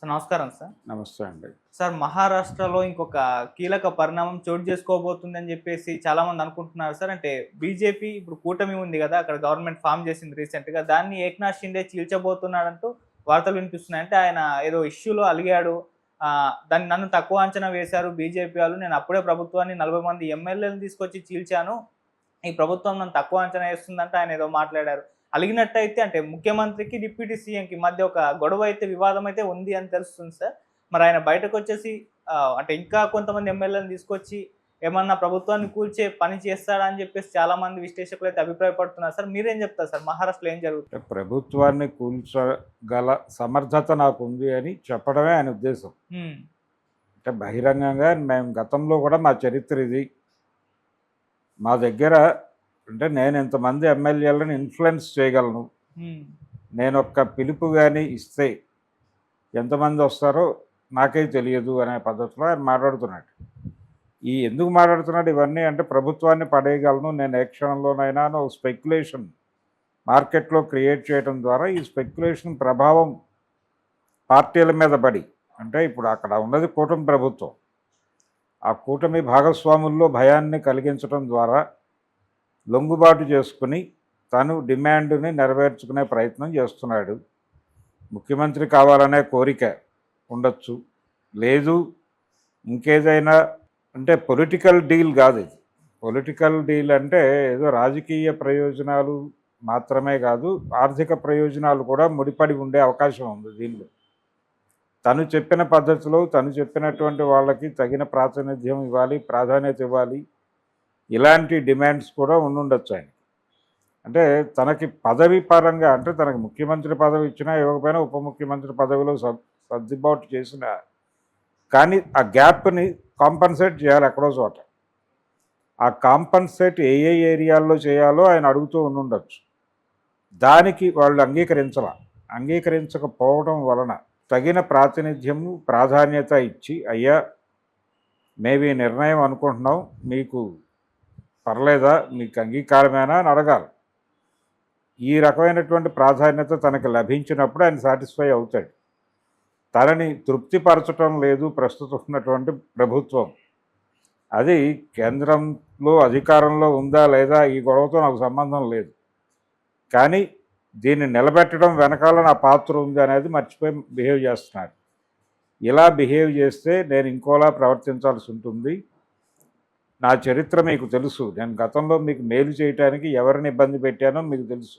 Sir నమస్కారం sir. నమస్తే అండి. సార్ మహారాష్ట్రలో ఇంకొక కీలక పరిణామం చోటు చేసుకోబోతుంది అని చెప్పేసి చాలా మంది అనుకుంటున్నారు సార్. అంటే బీజేపీ ఇప్పుడు కూటమి ఉంది కదా అక్కడ గవర్నమెంట్ ఫామ్ చేసింది రీసెంట్గా దాన్ని ఏక్నాథ్ షిండే చీల్చబోతున్నాడంటూ వార్తలు వినిపిస్తున్నాయి. అంటే ఆయన ఏదో ఇష్యూలో అలిగాడు. ఆ, దాన్ని నన్ను తక్కువ అంచనా వేశారు బీజేపీ వాళ్ళు. నేను అప్పుడే ప్రభుత్వాన్ని నలభై మంది ఎమ్మెల్యేలను తీసుకొచ్చి చీల్చాను. ఈ ప్రభుత్వం నన్ను తక్కువ అంచనా వేస్తుందంటే ఆయన ఏదో మాట్లాడారు. అలిగినట్టయితే అంటే ముఖ్యమంత్రికి డిప్యూటీ సీఎంకి మధ్య ఒక గొడవ అయితే వివాదం అయితే ఉంది అని తెలుస్తుంది సార్. మరి ఆయన బయటకు వచ్చేసి అంటే ఇంకా కొంతమంది ఎమ్మెల్యేలను తీసుకొచ్చి ఏమన్నా ప్రభుత్వాన్ని కూల్చే పని చేస్తాడా అని చెప్పేసి చాలా మంది విశ్లేషకులు అయితే అభిప్రాయపడుతున్నారు సార్. మీరేం చెప్తారు సార్? మహారాష్ట్రలో ఏం జరుగుతుంది? ప్రభుత్వాన్ని కూల్చగల సమర్థత నాకు ఉంది అని చెప్పడమే ఆయన ఉద్దేశం. అంటే బహిరంగంగా మేము గతంలో కూడా మా చరిత్ర ఇది. మా దగ్గర అంటే నేను ఇంతమంది ఎమ్మెల్యేలను ఇన్ఫ్లుయెన్స్ చేయగలను. నేను ఒక్క పిలుపు కానీ ఇస్తే ఎంతమంది వస్తారో నాకే తెలియదు అనే పద్ధతిలో ఆయన మాట్లాడుతున్నాడు. ఈ ఎందుకు మాట్లాడుతున్నాడు? ఇవన్నీ అంటే ప్రభుత్వాన్ని పడేయగలను. నేను ఏ క్షణంలోనైనా ఒక స్పెక్యులేషన్ మార్కెట్లో క్రియేట్ చేయడం ద్వారా ఈ స్పెక్యులేషన్ ప్రభావం పార్టీల మీద పడి అంటే ఇప్పుడు అక్కడ ఉన్నది కూటమి ప్రభుత్వం. ఆ కూటమి భాగస్వాముల్లో భయాన్ని కలిగించడం ద్వారా లొంగుబాటు చేసుకుని తను డిమాండ్ని నెరవేర్చుకునే ప్రయత్నం చేస్తున్నాడు. ముఖ్యమంత్రి కావాలనే కోరిక ఉండొచ్చు. లేదు ఇంకేదైనా అంటే పొలిటికల్ డీల్ కాదు ఇది. పొలిటికల్ డీల్ అంటే ఏదో రాజకీయ ప్రయోజనాలు మాత్రమే కాదు ఆర్థిక ప్రయోజనాలు కూడా ముడిపడి ఉండే అవకాశం ఉంది దీనిలో. తను చెప్పిన పద్ధతిలో తను చెప్పినటువంటి వాళ్ళకి తగిన ప్రాతినిధ్యం ఇవ్వాలి ప్రాధాన్యత ఇవ్వాలి. ఇలాంటి డిమాండ్స్ కూడా ఉండుండొచ్చు ఆయన. అంటే తనకి పదవి పరంగా అంటే తనకి ముఖ్యమంత్రి పదవి ఇచ్చినా ఇవ్వకపోయినా ఉప ముఖ్యమంత్రి పదవిలో సర్ సర్దుబాటు చేసిన కానీ ఆ గ్యాప్ని కాంపన్సేట్ చేయాలి ఎక్కడో చోట. ఆ కాంపన్సేట్ ఏ ఏ ఏరియాల్లో చేయాలో ఆయన అడుగుతూ ఉండుండొచ్చు. దానికి వాళ్ళు అంగీకరించాల. అంగీకరించకపోవడం వలన తగిన ప్రాతినిధ్యము ప్రాధాన్యత ఇచ్చి అయ్యా మేము ఈ నిర్ణయం అనుకుంటున్నాం మీకు పర్లేదా మీకు అంగీకారమేనా అని అడగాలి. ఈ రకమైనటువంటి ప్రాధాన్యత తనకు లభించినప్పుడు ఆయన సాటిస్ఫై అవుతాడు. తనని తృప్తిపరచటం లేదు ప్రస్తుతం ఉన్నటువంటి ప్రభుత్వం. అది కేంద్రంలో అధికారంలో ఉందా లేదా ఈ గొడవతో నాకు సంబంధం లేదు. కానీ దీన్ని నిలబెట్టడం వెనకాల నా పాత్ర ఉంది అనేది మర్చిపోయి బిహేవ్ చేస్తున్నాడు. ఇలా బిహేవ్ చేస్తే నేను ఇంకోలా ప్రవర్తించాల్సి ఉంటుంది. నా చరిత్ర మీకు తెలుసు. నేను గతంలో మీకు మేలు చేయటానికి ఎవరిని ఇబ్బంది పెట్టానో మీకు తెలుసు.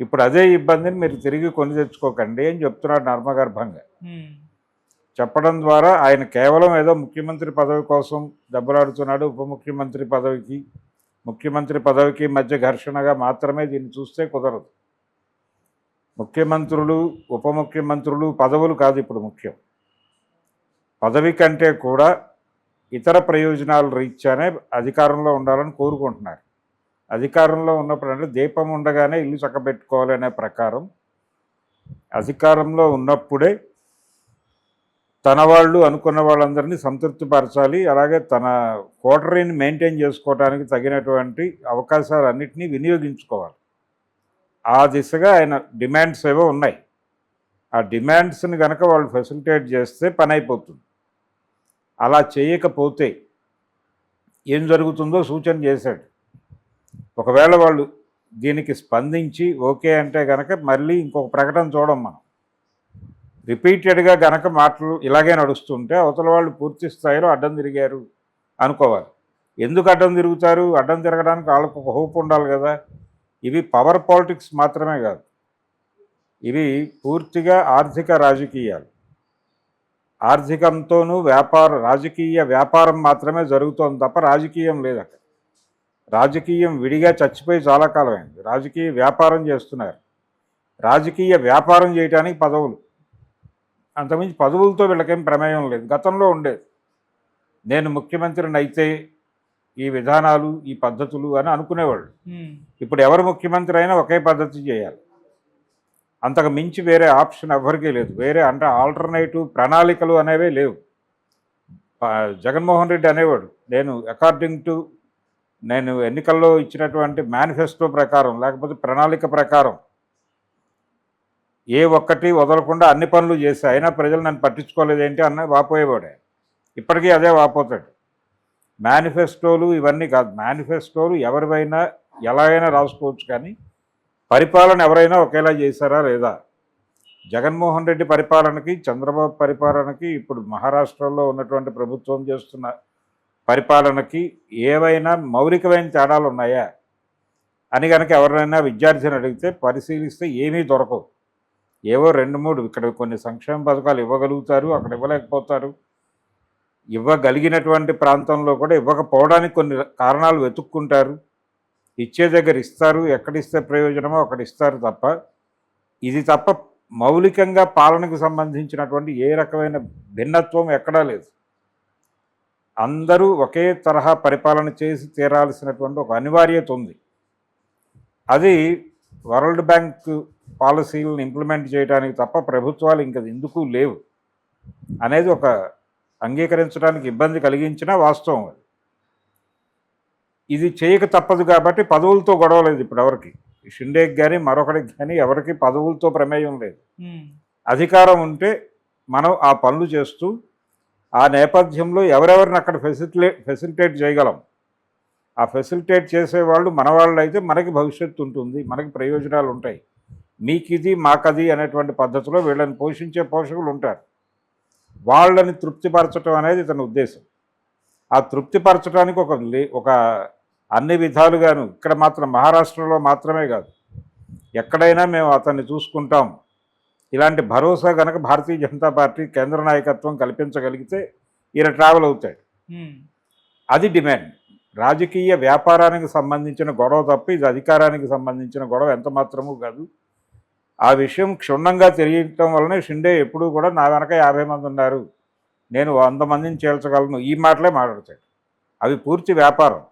ఇప్పుడు అదే ఇబ్బందిని మీరు తిరిగి కొని తెచ్చుకోకండి అని చెప్తున్నాడు నర్మగర్భంగా చెప్పడం ద్వారా ఆయన కేవలం ఏదో ముఖ్యమంత్రి పదవి కోసం దెబ్బలాడుతున్నాడు ఉప ముఖ్యమంత్రి పదవికి. ముఖ్యమంత్రి పదవికి మధ్య ఘర్షణగా మాత్రమే దీన్ని చూస్తే కుదరదు. ముఖ్యమంత్రులు ఉప ముఖ్యమంత్రులు పదవులు కాదు ఇప్పుడు ముఖ్యం. పదవి కంటే కూడా ఇతర ప్రయోజనాలు రీత్యానే అధికారంలో ఉండాలని కోరుకుంటున్నారు. అధికారంలో ఉన్నప్పుడు అంటే దీపం ఉండగానే ఇల్లు చక్కబెట్టుకోవాలనే ప్రకారం అధికారంలో ఉన్నప్పుడే తన వాళ్ళు అనుకున్న వాళ్ళందరినీ సంతృప్తిపరచాలి అలాగే తన కోటరీని మెయింటైన్ చేసుకోవడానికి తగినటువంటి అవకాశాలన్నింటినీ వినియోగించుకోవాలి. ఆ దిశగా ఆయన డిమాండ్స్ ఏవో ఉన్నాయి. ఆ డిమాండ్స్ని కనుక వాళ్ళు ఫెసిలిటేట్ చేస్తే పని అయిపోతుంది. అలా చేయకపోతే ఏం జరుగుతుందో సూచన చేశాడు. ఒకవేళ వాళ్ళు దీనికి స్పందించి ఓకే అంటే కనుక మళ్ళీ ఇంకొక ప్రకటన చూడం మనం. రిపీటెడ్గా గనక మాటలు ఇలాగే నడుస్తుంటే అవతల వాళ్ళు పూర్తి స్థాయిలో అడ్డం తిరిగారు అనుకోవాలి. ఎందుకు అడ్డం తిరుగుతారు? అడ్డం తిరగడానికి వాళ్ళకు ఒక హోప్ ఉండాలి కదా. ఇవి పవర్ పాలిటిక్స్ మాత్రమే కాదు. ఇవి పూర్తిగా ఆర్థిక రాజకీయాలు. ఆర్థికంతోనూ వ్యాపార రాజకీయ వ్యాపారం మాత్రమే జరుగుతోంది తప్ప రాజకీయం లేదు అక్కడ. రాజకీయం విడిగా చచ్చిపోయి చాలా కాలం అయింది రాజకీయ వ్యాపారం చేస్తున్నారు. రాజకీయ వ్యాపారం చేయడానికి పదవులు. అంతకుమించి పదవులతో వీళ్ళకేం ప్రమేయం లేదు. గతంలో ఉండేది. నేను ముఖ్యమంత్రిని అయితే ఈ విధానాలు ఈ పద్ధతులు అని అనుకునేవాళ్ళు. ఇప్పుడు ఎవరు ముఖ్యమంత్రి అయినా ఒకే పద్ధతి చేయాలి. అంతకు మించి వేరే ఆప్షన్ ఎవరికీ లేదు. వేరే అంటే ఆల్టర్నేటివ్ ప్రణాళికలు అనేవే లేవు. జగన్మోహన్ రెడ్డి అనేవాడు. నేను అకార్డింగ్ టు నేను ఎన్నికల్లో ఇచ్చినటువంటి మేనిఫెస్టో ప్రకారం లేకపోతే ప్రణాళిక ప్రకారం ఏ ఒక్కటి వదలకుండా అన్ని పనులు చేసి అయినా ప్రజలు నన్ను పట్టించుకోలేదు ఏంటి అన్న వాపోయేవాడే. ఇప్పటికీ అదే వాపోతాడు. మేనిఫెస్టోలు ఇవన్నీ కాదు. మేనిఫెస్టోలు ఎవరివైనా ఎలా అయినా రాసుకోవచ్చు కానీ పరిపాలన ఎవరైనా ఒకేలా చేశారా లేదా? జగన్మోహన్ రెడ్డి పరిపాలనకి చంద్రబాబు పరిపాలనకి ఇప్పుడు మహారాష్ట్రలో ఉన్నటువంటి ప్రభుత్వం చేస్తున్న పరిపాలనకి ఏవైనా మౌలికమైన తేడాలు ఉన్నాయా? అని కనుక ఎవరైనా విద్యార్థిని అడిగితే పరిశీలిస్తే ఏమీ దొరకవు. ఏవో రెండు మూడు ఇక్కడ కొన్ని సంక్షేమ పథకాలు ఇవ్వగలుగుతారు అక్కడ ఇవ్వలేకపోతారు. ఇవ్వగలిగినటువంటి ప్రాంతంలో కూడా ఇవ్వకపోవడానికి కొన్ని కారణాలు వెతుక్కుంటారు. ఇచ్చే దగ్గర ఇస్తారు ఎక్కడిస్తే ప్రయోజనమో అక్కడ ఇస్తారు తప్ప ఇది తప్ప మౌలికంగా పాలనకు సంబంధించినటువంటి ఏ రకమైన భిన్నత్వం ఎక్కడా లేదు. అందరూ ఒకే తరహా పరిపాలన చేసి తీరాల్సినటువంటి ఒక అనివార్యత ఉంది. అది వరల్డ్ బ్యాంక్ పాలసీలను ఇంప్లిమెంట్ చేయడానికి తప్ప ప్రభుత్వాలు ఇంకా ఎందుకు లేవు అనేది ఒక అంగీకరించడానికి ఇబ్బంది కలిగించిన వాస్తవం అది. ఇది చేయక తప్పదు కాబట్టి పదవులతో గొడవ లేదు ఇప్పుడు ఎవరికి. షిండేకి కానీ మరొకరికి కానీ ఎవరికి పదవులతో ప్రమేయం లేదు. అధికారం ఉంటే మనం ఆ పనులు చేస్తూ ఆ నేపథ్యంలో ఎవరెవరిని అక్కడ ఫెసిలిటే ఫెసిలిటేట్ చేయగలం. ఆ ఫెసిలిటేట్ చేసేవాళ్ళు మన వాళ్ళు అయితే మనకి భవిష్యత్తు ఉంటుంది మనకి ప్రయోజనాలు ఉంటాయి. మీకిది మాకది అనేటువంటి పద్ధతిలో వీళ్ళని పోషించే పోషకులు ఉంటారు. వాళ్ళని తృప్తిపరచడం అనేది ఇతని ఉద్దేశం. ఆ తృప్తిపరచడానికి ఒక లే ఒక అన్ని విధాలుగాను ఇక్కడ మాత్రం మహారాష్ట్రలో మాత్రమే కాదు. ఎక్కడైనా మేము అతన్ని చూసుకుంటాం. ఇలాంటి భరోసా కనుక భారతీయ జనతా పార్టీ కేంద్ర నాయకత్వం కల్పించగలిగితే ఈయన ట్రావెల్ అవుతాడు. అది డిమాండ్. రాజకీయ వ్యాపారానికి సంబంధించిన గొడవ తప్ప ఇది అధికారానికి సంబంధించిన గొడవ ఎంత మాత్రమూ కాదు. ఆ విషయం క్షుణ్ణంగా తెలియటం వల్లనే షిండే ఎప్పుడూ కూడా నా వెనక యాభై మంది ఉన్నారు. నేను వంద మందిని చేల్చగలను ఈ మాటలే మాట్లాడతాడు. అవి పూర్తి వ్యాపారం.